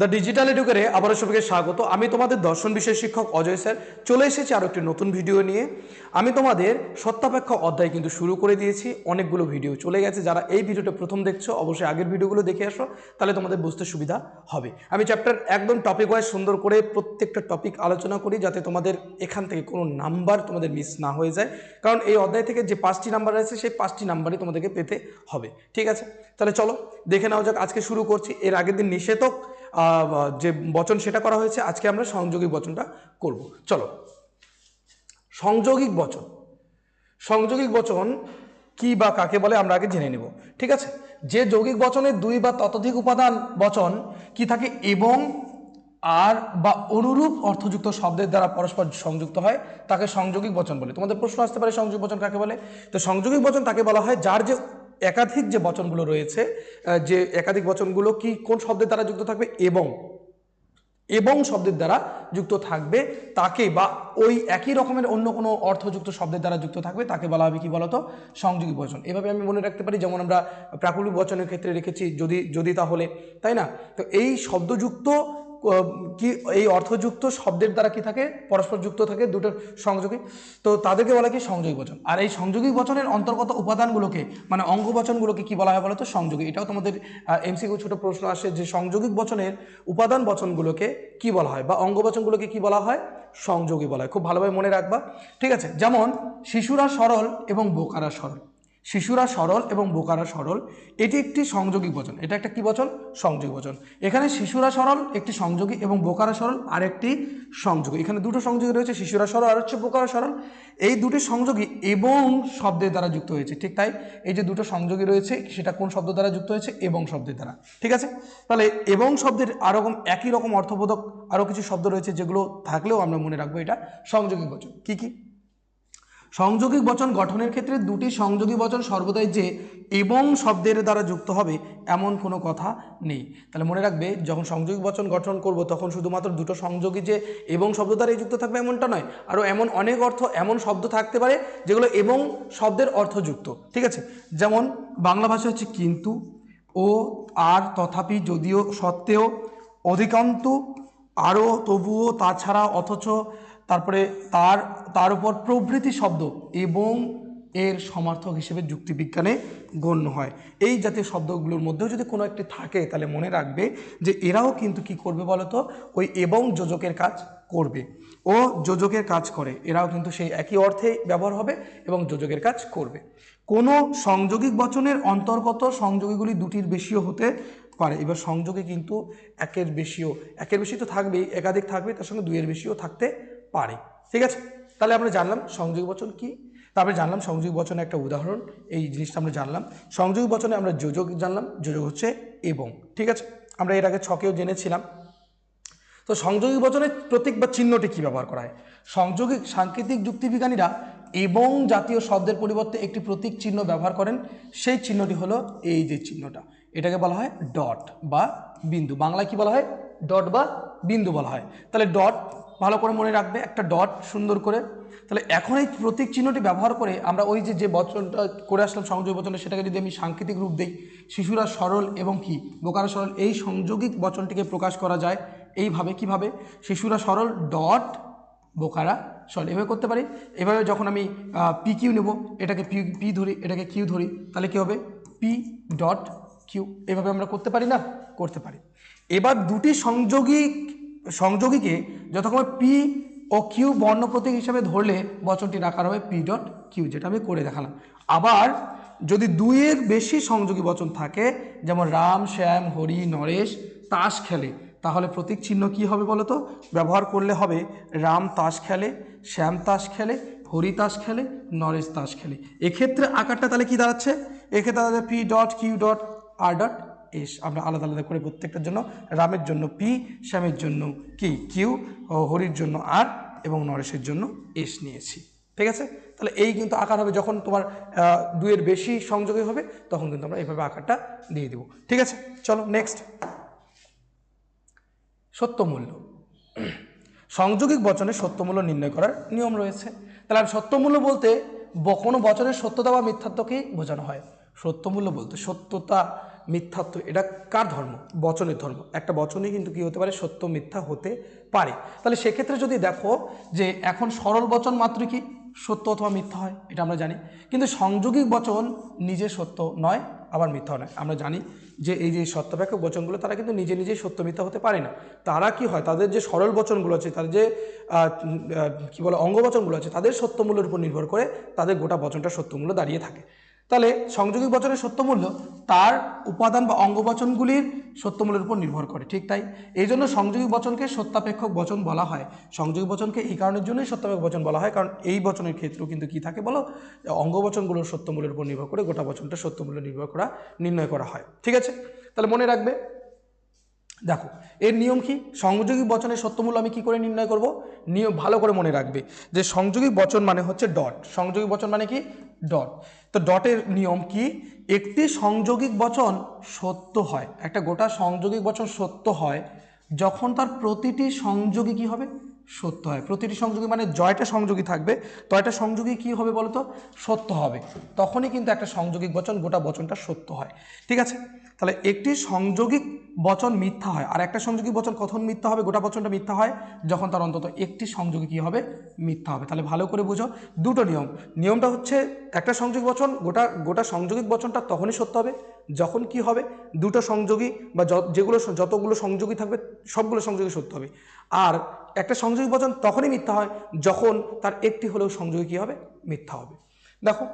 The digital এডুকেরে আবারও সবাইকে স্বাগত। আমি তোমাদের দর্শন বিষয় শিক্ষক অজয় স্যার। চলে এসেছি আরও একটি নতুন ভিডিও নিয়ে। আমি তোমাদের সত্যাপেক্ষ অধ্যায় কিন্তু শুরু করে দিয়েছি। অনেকগুলো ভিডিও চলে গেছে। যারা এই ভিডিওটা প্রথম দেখছ, অবশ্যই আগের ভিডিওগুলো দেখে আসো। তাহলে তোমাদের বুঝতে সুবিধা হবে। আমি চ্যাপ্টার একদম টপিক ওয়াইজ সুন্দর করে প্রত্যেকটা টপিক আলোচনা করি, যাতে তোমাদের এখান থেকে কোনো নাম্বার তোমাদের মিস না হয়ে যায়। কারণ এই অধ্যায় থেকে যে পাঁচটি নাম্বার আছে, সেই পাঁচটি নাম্বারই তোমাদেরকে পেতে হবে। ঠিক আছে? তাহলে চলো, দেখে নেওয়া যাক। আজকে শুরু করছি। এর আগের দিন নিষেধক। যে বচন সেটা করা হয়েছে, আজকে আমরা সংযোগিক বচনটা করব। চলো। সংযোগিক বচন। সংযোগিক বচন কি বা কাকে বলে আমরা আগে জেনে নেব, ঠিক আছে? যে যৌগিক বচনের দুই বা ততোধিক উপাদান বচন কি থাকে এবং আর বা অনুরূপ অর্থযুক্ত শব্দের দ্বারা পরস্পর সংযুক্ত হয়, তাকে সংযোগিক বচন বলে। তোমাদের প্রশ্ন আসতে পারে সংযোগ বচন কাকে বলে? তো সংযোগিক বচন তাকে বলা হয় যার যে একাধিক যে বচনগুলো রয়েছে যে একাধিক বচনগুলো কি কোন শব্দের দ্বারা যুক্ত থাকবে? এবং। এবং শব্দের দ্বারা যুক্ত থাকবে তাকে বা ওই একই রকমের অন্য কোনো অর্থযুক্ত শব্দের দ্বারা যুক্ত থাকবে তাকে বলা হবে কি বলতো? সংযোগী বচন। এভাবে আমি মনে রাখতে পারি, যেমন আমরা প্রাকৃতিক বচনের ক্ষেত্রে রেখেছি যদি যদি তাহলে, তাই না? তো এই শব্দযুক্ত কি এই অর্থযুক্ত শব্দের দ্বারা কি থাকে? পরস্পর যুক্ত থাকে, দুটো সংযোগী তো তাদেরকে বলা কি? সংযোগী বচন। আর এই সংযোগী বচনের অন্তর্গত উপাদানগুলোকে মানে অঙ্গ বচনগুলোকে কি বলা হয় বলতো? সংযোগী। এটাও তোমাদের এমসিকিউ ছোট প্রশ্ন আসে যে সংযোগিক বচনের উপাদান বচনগুলোকে কি বলা হয়? বা অঙ্গ বচনগুলোকে কি বলা হয়? সংযোগী বলা হয়। খুব ভালোভাবে মনে রাখবা। ঠিক আছে? যেমন, শিশুরা সরল এবং বোকারা সরল। শিশুরা সরল এবং বোকারা সরল, এটি একটি সংযোগী বচন। এটা একটা কি বচন? সংযোগী বচন। এখানে শিশুরা সরল, একটি সংযোগী এবং বোকারা সরল, আরেকটি সংযোগী। এখানে দুটো সংযোগী রয়েছে, শিশুরা সরল আর হচ্ছে বোকারা সরল। এই দুটি সংযোগী এবং শব্দের দ্বারা যুক্ত হয়েছে, ঠিক তাই? এই যে দুটো সংযোগী রয়েছে, সেটা কোন শব্দ দ্বারা যুক্ত হয়েছে? এবং শব্দের দ্বারা, ঠিক আছে? তাহলে এবং শব্দের আরকম একই রকম অর্থবোধক আরও কিছু শব্দ রয়েছে যেগুলো থাকলেও আমরা মনে রাখব এটা সংযোগী বচন। কি কি? সংযোগিক বচন গঠনের ক্ষেত্রে দুটি সংযোগী বচন সর্বদাই যে এবং শব্দের দ্বারা যুক্ত হবে, এমন কোনো কথা নেই। তাহলে মনে রাখবে, যখন সংযোগী বচন গঠন করব, তখন শুধুমাত্র দুটো সংযোগী যে এবং শব্দ দ্বারাই যুক্ত থাকবে এমনটা নয়, আরও এমন অনেক অর্থ, এমন শব্দ থাকতে পারে, যেগুলো এবং শব্দের অর্থযুক্ত ঠিক আছে? যেমন বাংলা ভাষা হচ্ছে কিন্তু, ও, আর, তথাপি, যদিও, সত্ত্বেও, অধিকান্ত, আরও তবুও, তাছাড়া, অথচ তারপরে তার তার উপর প্রভৃতি শব্দ এবং এর সমার্থক হিসেবে যুক্তিবিজ্ঞানে গণ্য হয়। এই জাতীয় শব্দগুলোর মধ্যেও যদি কোনো একটি থাকে, তাহলে মনে রাখবে যে এরাও কিন্তু কি করবে বলতো? ওই এবং যোজকের কাজ করবে। ও যোজকের কাজ করে, এরাও কিন্তু সেই একই অর্থে ব্যবহার হবে এবং যোজকের কাজ করবে। কোনো সংযোগিক বচনের অন্তর্গত সংযোগীগুলি দুটির বেশিও হতে পারে। এবার সংযোগে কিন্তু একের বেশিও, একের বেশি তো থাকবেই, একাধিক থাকবে, তার সঙ্গে দুইয়ের বেশিও থাকতে পারে। ঠিক আছে? তাহলে আমরা জানলাম সংযোগ বচন কি? তারপরে জানলাম সংযোগ বচনের একটা উদাহরণ। এই জিনিসটা আমরা জানলাম। সংযোগ বচনে আমরা যোজক জানলাম। যোজক হচ্ছে এবং। ঠিক আছে? আমরা এর আগে ছকেও জেনেছিলাম। তো সংযোগী বচনের প্রতীক বা চিহ্নটি কী ব্যবহার করা হয়? সংযোগিক সাংকেতিক যুক্তিবিজ্ঞানীরা এবং জাতীয় শব্দের পরিবর্তে একটি প্রতীক চিহ্ন ব্যবহার করেন। সেই চিহ্নটি হলো এই যে চিহ্নটা। এটাকে বলা হয় ডট বা বিন্দু। বাংলায় কি বলা হয়? ডট বা বিন্দু বলা হয়। তাহলে ডট ভালো করে মনে রাখবে, একটা ডট সুন্দর করে। তাহলে এখন এই প্রতীক চিহ্নটি ব্যবহার করে আমরা ওই যে যে বচনটা করে আসলাম, সংযোগ বচনে, সেটাকে যদি আমি সাংকেতিক রূপ দিই, শিশুরা সরল এবং কি? বোকারা সরল, এই সংযোগিক বচনটিকে প্রকাশ করা যায় এইভাবে। কীভাবে? শিশুরা সরল ডট বোকারা সরল। এভাবে করতে পারি। এভাবে যখন আমি পি কিউ নেব, এটাকে পি পি ধরি, এটাকে কিউ ধরি, তাহলে কী হবে? পি ডট কিউ এভাবে আমরা করতে পারি না? করতে পারি। এবার দুটি সংযোগী সংযোগীকে যথাক্রমে পি ও কিউ বর্ণ প্রতীক হিসাবে ধরলে বচনটির আকার হবে পি ডট কিউ যেটা আমি করে দেখালাম। আবার যদি দুইয়ের বেশি সংযোগী বচন থাকে, যেমন রাম, শ্যাম, হরি, নরেশ, তাস খেলে, তাহলে প্রতীক চিহ্ন কি হবে বলো তো ব্যবহার করলে হবে রাম তাস খেলে, শ্যাম তাস খেলে, হরি তাস খেলে, নরেশ তাস খেলে। এক্ষেত্রে আকারটা তাহলে কি দাঁড়াচ্ছে? এক্ষেত্রে দাঁড়াচ্ছে P dot Q dot R dot S আমরা আলাদা আলাদা করে প্রত্যেকটার জন্য। রামের জন্য পি শ্যামের জন্য কি কিউ হরির জন্য আর এবং নরেশের জন্য এস নিয়েছি। ঠিক আছে? তাহলে এই কিন্তু আকার হবে যখন তোমার আহ, দুইয়ের বেশি সংযোগে হবে তখন কিন্তু আমরা এইভাবে আকারটা দিয়ে দেবো। ঠিক আছে? চলো নেক্সট সত্যমূল্য। সংযোগিক বচনে সত্যমূল্য নির্ণয় করার নিয়ম রয়েছে। তাহলে আর সত্যমূল্য বলতে কোনো বচনের সত্যতা বা মিথ্যাত্বকেই বোঝানো হয়। সত্যমূল্য বলতে সত্যতা মিথ্যাত্ব, এটা কার ধর্ম? বচনের ধর্ম। একটা বচনই কিন্তু কি হতে পারে? সত্য, মিথ্যা হতে পারে। তাহলে সেক্ষেত্রে যদি দেখো যে এখন সরল বচন মাত্র কি? সত্য অথবা মিথ্যা হয়, এটা আমরা জানি। কিন্তু সংযোগিক বচন নিজে সত্য নয়, আবার মিথ্যা নয়। আমরা জানি যে এই যে সত্যব্যাপক বচনগুলো, তারা কিন্তু নিজে নিজেই সত্য, মিথ্যা হতে পারে না। তারা কি হয়? তাদের যে সরল বচনগুলো আছে, তাদের যে কি বলে, অঙ্গবচনগুলো আছে, তাদের সত্যমূল্যের উপর নির্ভর করে তাদের গোটা বচনটা সত্যমূল্য দাঁড়িয়ে থাকে। তাহলে সংযোগী বচনের সত্যমূল্য তার উপাদান বা অঙ্গবচনগুলির সত্যমূল্যের উপর নির্ভর করে, ঠিক তাই? এই জন্য সংযোগী বচনকে সত্যাপেক্ষক বচন বলা হয়। সংযোগিক বচনকে এই কারণের জন্যই সত্যাপেক্ষক বচন বলা হয়, কারণ এই বচনের ক্ষেত্রেও কিন্তু কি থাকে বলো? অঙ্গবচনগুলোর সত্যমূল্যের উপর নির্ভর করে গোটা বচনটা সত্যমূল্য নির্ভর করা, নির্ণয় করা হয়, ঠিক আছে? তাহলে মনে রাখবে দেখো, এর নিয়ম কি? সংযোগী বচনের সত্যমূল্য আমি কি করে নির্ণয় করব? নিয়ম ভালো করে মনে রাখবে যে সংযোগী বচন মানে হচ্ছে ডট। সংযোগী বচন মানে কি? ডট। তো ডটের নিয়ম কি? একটি সংযোগিক বচন সত্য হয়। একটা গোটা সংযোগিক বচন সত্য হয় যখন তার প্রতিটি সংযোগী কি হবে? সত্য হয়। প্রতিটি সংযোগী মানে জয়টা সংযোগী থাকবে। তয়টা সংযোগী কি হবে বলতো? সত্য হবে। তখনই কিন্তু একটা সংযোগিক বচন গোটা বচনটা সত্য হয়। ঠিক আছে? তাহলে একটি সংযোগিক বচন মিথ্যা হয়। আর একটা সংযোগী বচন কখন মিথ্যা হবে? গোটা বচনটা মিথ্যা হয় যখন তার অন্তত একটি সংযোগী কী হবে? মিথ্যা হবে। তাহলে ভালো করে বুঝো। দুটো নিয়ম। নিয়মটা হচ্ছে একটা সংযোগী বচন, গোটা গোটা সংযোগিক বচনটা তখনই সত্য হবে যখন কি হবে? দুটো সংযোগী বা যেগুলো যতগুলো সংযোগী থাকবে, সবগুলো সংযোগী সত্য হবে। আর একটা সংযোগী বচন তখনই মিথ্যা হয় যখন তার একটি হলেও সংযোগী কী হবে? মিথ্যা হবে। দেখো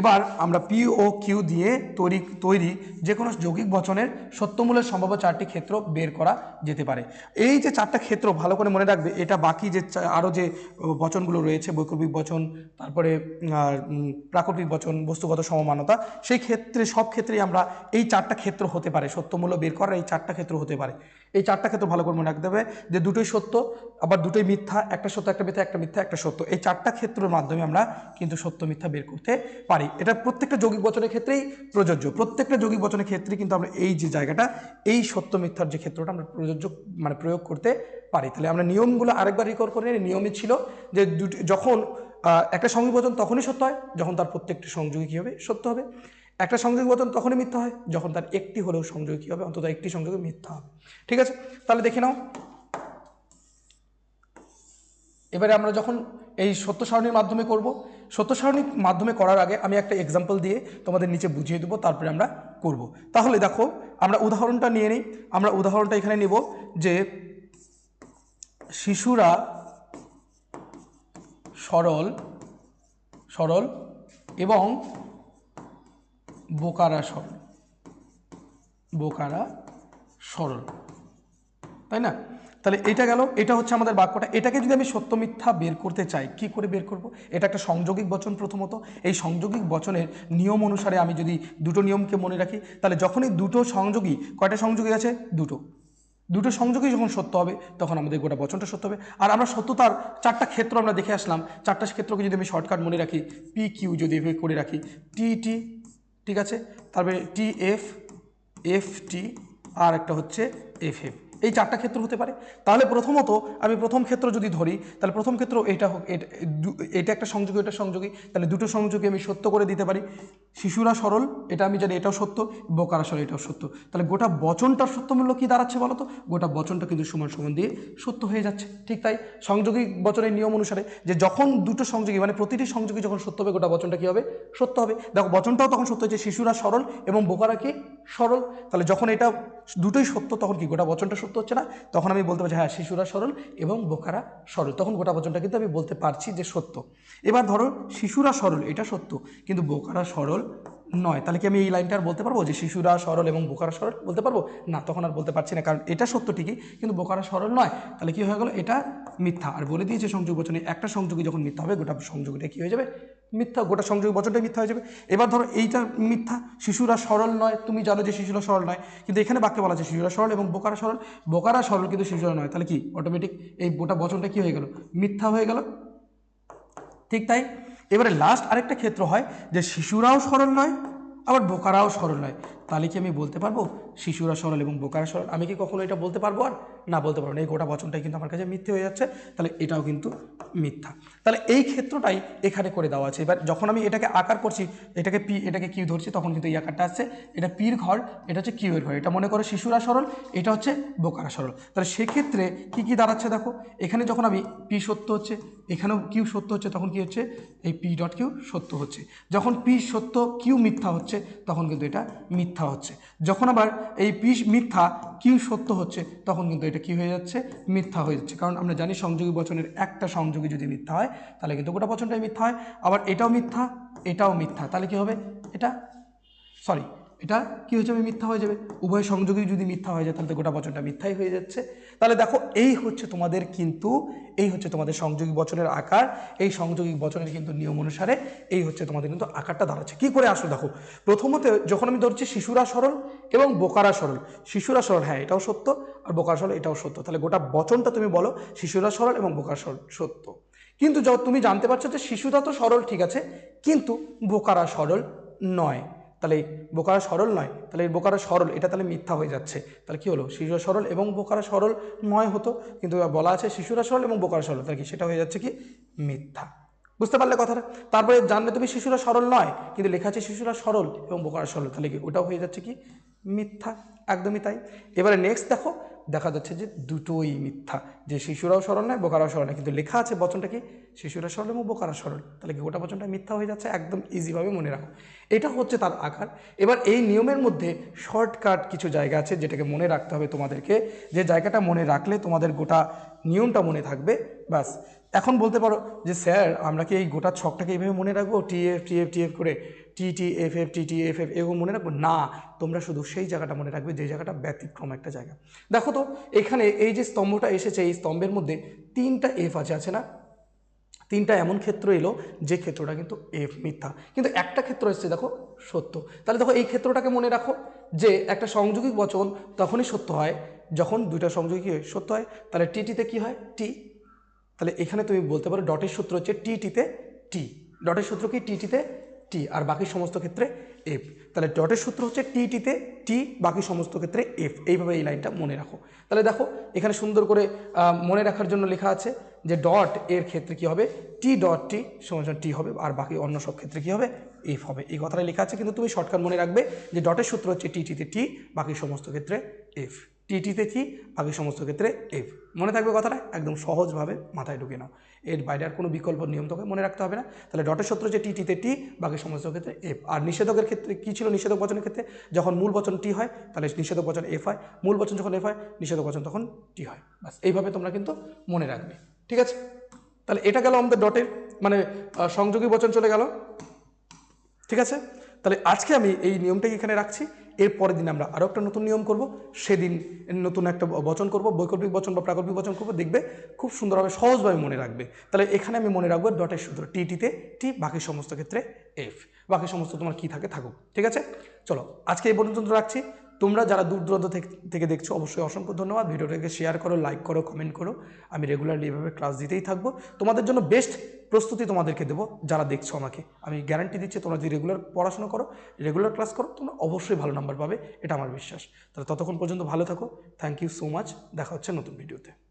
এবার আমরা পি ও কিউ দিয়ে তৈরি তৈরি যে কোনো যৌগিক বচনের সত্যমূলের সম্ভাব্য চারটি ক্ষেত্র বের করা যেতে পারে। এই যে চারটা ক্ষেত্র ভালো করে মনে রাখবে, এটা বাকি যে আরও যে বচনগুলো রয়েছে, বৈকল্পিক বচন, তারপরে প্রাকৃতিক বচন, বস্তুগত সমমানতা, সেই ক্ষেত্রে, সব ক্ষেত্রেই আমরা এই চারটা ক্ষেত্র হতে পারে, সত্যমূল্য বের করার এই চারটা ক্ষেত্র হতে পারে। এই চারটা ক্ষেত্র ভালো করে মনে রাখতে হবে যে দুটোই সত্য, আবার দুটোই মিথ্যা, একটা সত্য, একটা মিথ্যা একটা মিথ্যা, একটা সত্য। এই চারটা ক্ষেত্রের মাধ্যমে আমরা কিন্তু সত্য, মিথ্যা বের করতে পারি। এটা প্রত্যেকটা যৌগিক বচনের ক্ষেত্রেই প্রযোজ্য। প্রত্যেকটা যৌগিক বচনের ক্ষেত্রে কিন্তু আমরা এই যে জায়গাটা, এই সত্য, মিথ্যার যে ক্ষেত্রটা আমরা প্রযোজ্য মানে প্রয়োগ করতে পারি। তাহলে আমরা নিয়মগুলো আরেকবার রেকর্ড করে নিই। নিয়মই ছিল যে দুটি, যখন একটা সংযোগ বচন তখনই সত্য হয়, যখন তার প্রত্যেকটি সংযোগী কী হবে? সত্য হবে। একটা সংযোগী বচন তখনই মিথ্যা হয়, যখন তার একটি হলেও সংযোগী কী হবে? অন্তত একটি সংযোগে মিথ্যা হবে। ঠিক আছে? তাহলে দেখে নাও। এবারে আমরা যখন এই সত্য সারণীর মাধ্যমে করব সত্য সারণীর মাধ্যমে করার আগে আমি একটা এক্সাম্পল দিয়ে তোমাদের নিচে বুঝিয়ে দেবো, তারপরে আমরা করব। তাহলে দেখো, আমরা উদাহরণটা নিয়ে নিই। আমরা উদাহরণটা এখানে নেব যে শিশুরা সরল সরল এবং বোকারা সরল। বোকারা সরল। তাই না? তাহলে এটা গেল, এটা হচ্ছে আমাদের বাক্যটা। এটাকে যদি আমি সত্য মিথ্যা বের করতে চাই, কি করে বের করব? এটা একটা সংযোগিক বচন প্রথমত। এই সংযোগিক বচনের নিয়ম অনুসারে আমি যদি দুটো নিয়মকে মনে রাখি, তাহলে যখনই দুটো সংযোগী, কয়টা সংযোগী আছে? দুটো। দুটো সংযোগই যখন সত্য হবে, তখন আমাদের গোটা বচনটা সত্য হবে। আর আমরা সত্যতার চারটা ক্ষেত্র আমরা দেখে আসলাম। চারটা ক্ষেত্রকে যদি আমি শর্টকাট মনে রাখি পি কিউ যদি এভাবে করে রাখি টি টি ঠিক আছে? তারপরে টি এফ এফ টি আর একটা হচ্ছে এফ এফ এই চারটা ক্ষেত্র হতে পারে। তাহলে প্রথমত আমি প্রথম ক্ষেত্র যদি ধরি, তাহলে প্রথম ক্ষেত্র এটা হোক, এটা একটা সংযোগী এটা সংযোগী। তাহলে দুটো সংযোগী আমি সত্য করে দিতে পারি। শিশুরা সরল, এটা আমি জানি এটাও সত্য, বোকারা সরল, এটাও সত্য। তাহলে গোটা বচনটার সত্যমূল্য কী দাঁড়াচ্ছে বলো তো গোটা বচনটা কিন্তু সমান সমান দিয়ে সত্য হয়ে যাচ্ছে। ঠিক তাই? সংযোগী বচনের নিয়ম অনুসারে যে যখন দুটো সংযোগী মানে প্রতিটি সংযোগী যখন সত্য হবে, গোটা বচনটা কী হবে? সত্য হবে। দেখো, বচনটাও তখন সত্য হচ্ছে শিশুরা সরল এবং বোকারা কি? সরল, তাহলে যখন এটা দুটোই সত্য, তখন কি গোটা বচনটা সত্য হচ্ছে না? তখন আমি বলতে পারছি হ্যাঁ শিশুরা সরল এবং বোকারা সরল। তখন গোটা বচনটা কিন্তু আমি বলতে পারছি যে সত্য। এবার ধরো, শিশুরা সরল, এটা সত্য, কিন্তু বোকারা সরল নয়। তাহলে কি আমি এই লাইনটা আর বলতে পারব যে শিশুরা সরল এবং বোকারা সরল বলতে পারব? না, তখন আর বলতে পারছি না, কারণ এটা সত্য ঠিকই, কিন্তু বোকারা সরল নয়। তাহলে কি হয়ে গেল? এটা মিথ্যা। আর বলে দিয়েছে সংযোগ বচনে, একটা সংযোগী যখন মিথ্যা হবে, গোটা সংযোগটা কি হয়ে যাবে? মিথ্যা, গোটা সংযোগ বচনটাই মিথ্যা হয়ে যাবে। এবার ধরো এইটা মিথ্যা, শিশুরা সরল নয়, তুমি জানো যে শিশুরা সরল নয়, কিন্তু এখানে বাক্যে বলা আছে, শিশুরা সরল এবং বোকারা সরল। বোকারা সরল কিন্তু শিশুরা নয়, তাহলে কি? অটোমেটিক এই গোটা বচনটা কি হয়ে গেল? মিথ্যা হয়ে গেল। ঠিক তাই? এবারে লাস্ট আরেকটা ক্ষেত্র হয় যে শিশুরাও সরল নয়, আবার বোকারাও সরল নয়। তাহলে কি আমি বলতে পারব? শিশুরা সরল এবং বোকারা সরল। আমি কি কখনো এটা বলতে পারব আর? না বলতে পারব না। এই গোটা বচনটাই কিন্তু আমার কাছে মিথ্যে হয়ে যাচ্ছে। তাহলে এটাও কিন্তু মিথ্যা। তাহলে এই ক্ষেত্রটাই এখানে করে দেওয়া আছে। এবার যখন আমি এটাকে আকার করছি, এটাকে পি, এটাকে কিউ ধরছি, তখন কিন্তু এই আকারটা আসছে। এটা পির ঘর, এটা হচ্ছে কিউ এর ঘর। এটা মনে করো শিশুরা সরল, এটা হচ্ছে বোকারা সরল। তাহলে সেক্ষেত্রে কি কি দাঁড়াচ্ছে দেখো? এখানে যখন আমি পি সত্য হচ্ছে, এখানেও কিউ সত্য হচ্ছে, তখন কি হচ্ছে? এই পি ডট কিউ সত্য হচ্ছে। যখন পি সত্য কিউ মিথ্যা হচ্ছে, তখন কিন্তু এটা মিথ্যা হচ্ছে। যখন আবার এই পিস মিথ্যা কিউ সত্য হচ্ছে, তখন কিন্তু এটা কি হয়ে যাচ্ছে? মিথ্যা হয়ে যাচ্ছে। কারণ আমরা জানি সংযোগী বচনের একটা সংযোগী যদি মিথ্যা হয়, তাহলে কিন্তু গোটা বচনটাই মিথ্যা হয়। আবার এটাও মিথ্যা এটাও মিথ্যা, তাহলে কি হবে? এটা সরি এটা কি হয়ে যাবে? মিথ্যা হয়ে যাবে। উভয় সংযোগী যদি মিথ্যা হয়ে যায়, তাহলে গোটা বচনটা মিথ্যাই হয়ে যাচ্ছে। তাহলে দেখো, এই হচ্ছে তোমাদের কিন্তু, এই হচ্ছে তোমাদের সংযোগী বচনের আকার, এই সংযোগী বচনের কিন্তু নিয়ম অনুসারে এই হচ্ছে তোমাদের কিন্তু আকারটা দাঁড়াচ্ছে। কি করে আসো দেখো, প্রথমত যখন আমি ধরছি শিশুরা সরল এবং বোকারা সরল। শিশুরা সরল হ্যাঁ এটাও সত্য, আর বোকারা সরল, এটাও সত্য। তাহলে গোটা বচনটা তুমি বলো, শিশুরা সরল এবং বোকারা সরল, সত্য। কিন্তু তুমি জানতে পারছ যে শিশুরা তো সরল, ঠিক আছে, কিন্তু বোকারা সরল নয়। তাহলে বোকারা সরল নয়। তাহলে বোকারা সরল, এটা তাহলে মিথ্যা হয়ে যাচ্ছে। তাহলে কি হলো? শিশুরা সরল এবং বোকারা সরল নয় হতো, কিন্তু বলা আছে শিশুরা সরল এবং বোকারা সরল। তাহলে কি সেটা হয়ে যাচ্ছে কি? মিথ্যা। বুঝতে পারলে কথাটা? তারপরে জানবে তুমি শিশুরা সরল নয়, কিন্তু লেখা আছে শিশুরা সরল এবং বোকারা সরল। তাহলে কি ওটাও হয়ে যাচ্ছে কি? মিথ্যা। একদমই তাই। এবারে নেক্সট দেখো দেখা যাচ্ছে যে দুটোই মিথ্যা। যে শিশুরাও সরল নয়, বোকারাও সরল নয়। কিন্তু লেখা আছে বচনটা কি? শিশুরা সরল এবং বোকারা সরল তাহলে কি গোটা বচনটা মিথ্যা হয়ে যাচ্ছে? একদম ইজিভাবে মনে রাখো। এটা হচ্ছে তার আকার। এবার এই নিয়মের মধ্যে শর্টকাট কিছু জায়গা আছে যেটাকে মনে রাখতে হবে তোমাদেরকে। যে জায়গাটা মনে রাখলে তোমাদের গোটা নিয়মটা মনে থাকবে। ব্যাস। এখন বলতে পারো যে স্যার, আমরা কি এই গোটা ছকটাকে এইভাবে মনে রাখব? T F T F T F করে? T T F F F F এরকম মনে রাখব, না, তোমরা শুধু সেই জায়গাটা মনে রাখবে, যে জায়গাটা ব্যতিক্রম একটা জায়গা। দেখো তো, এখানে এই যে স্তম্ভটা এসেছে, এই স্তম্ভের মধ্যে তিনটা এফ আছে আছে না? তিনটা এমন ক্ষেত্র এলো, যে ক্ষেত্রটা কিন্তু এফ মিথ্যা। কিন্তু একটা ক্ষেত্র এসেছে, দেখো, সত্য। তাহলে দেখো, এই ক্ষেত্রটাকে মনে রাখো, যে একটা সংযোগিক বচন তখনই সত্য হয়, যখন দুইটা সংযোগী? সত্য হয়, তাহলে টিটিতে কি হয়? টি তাহলে এখানে তুমি বলতে পারো ডটের সূত্র হচ্ছে টি টিতে টি ডটের সূত্র কি? টি টিতে টি আর বাকি সমস্ত ক্ষেত্রে এফ তাহলে ডটের সূত্র হচ্ছে টি টিতে টি বাকি সমস্ত ক্ষেত্রে এফ এইভাবে এই লাইনটা মনে রাখো। তাহলে দেখো, এখানে সুন্দর করে মনে রাখার জন্য লেখা আছে যে ডট এর ক্ষেত্রে কি হবে? টি ডট টি সমান টি হবে আর বাকি অন্য সব ক্ষেত্রে কি হবে? এফ হবে। এই কথাটা লেখা আছে, কিন্তু তুমি শর্টকাট মনে রাখবে যে ডটের সূত্র হচ্ছে টি টিতে টি বাকি সমস্ত ক্ষেত্রে এফ টি টিতে টি বাকি সমস্ত ক্ষেত্রে এফ মনে থাকবে কথাটা? একদম সহজভাবে মাথায় ঢুকে নাও। এর বাইরে আর কোনো বিকল্প নিয়ম তোকে মনে রাখতে হবে না। তাহলে ডটের সূত্র যে টি টিতে টি বাকি সমস্ত ক্ষেত্রে এফ আর নিষেধকের ক্ষেত্রে কী ছিল নিষেধক বচনের ক্ষেত্রে? যখন মূল বচন টি হয়, তাহলে নিষেধক বচন এফ হয়। মূল বচন যখন এফ হয়, নিষেধক বচন তখন টি হয়। বাস এইভাবে তোমরা কিন্তু মনে রাখবে। ঠিক আছে? তাহলে এটা গেল আমাদের ডটের মানে সংযোগী বচন চলে গেল। ঠিক আছে? তাহলে আজকে আমি এই নিয়মটাকে এখানে রাখছি। এর পরের দিন আমরা আরও একটা নতুন নিয়ম করব। সেদিন নতুন একটা বচন করব, বৈকল্পিক বচন বা প্রাকল্পিক বচন করব। দেখবে খুব সুন্দরভাবে, সহজভাবে মনে রাখবে। তাহলে এখানে আমি মনে রাখব ডটের সূত্র টি টিতে টি বাকি সমস্ত ক্ষেত্রে এফ বাকি সমস্ত তোমার কী থাকে, থাকুক। ঠিক আছে? চলো, আজকে এই পর্যন্ত রাখছি। তোমরা যারা দূর দূরান্ত থেকে- দেখছ, অবশ্যই অসংখ্য ধন্যবাদ। ভিডিওটাকে শেয়ার করো লাইক করো কমেন্ট করো। আমি রেগুলারলি এভাবে ক্লাস দিতেই থাকব। তোমাদের জন্য বেস্ট প্রস্তুতি তোমাদেরকে দেবো, যারা দেখছ আমাকে। আমি গ্যারান্টি দিচ্ছি, তোমরা যদি রেগুলার পড়াশোনা করো রেগুলার ক্লাস করো, তোমরা অবশ্যই ভালো নাম্বার পাবে। এটা আমার বিশ্বাস। তাহলে ততক্ষণ পর্যন্ত ভালো থাকো। থ্যাংক ইউ সো মাচ দেখা হচ্ছে নতুন ভিডিওতে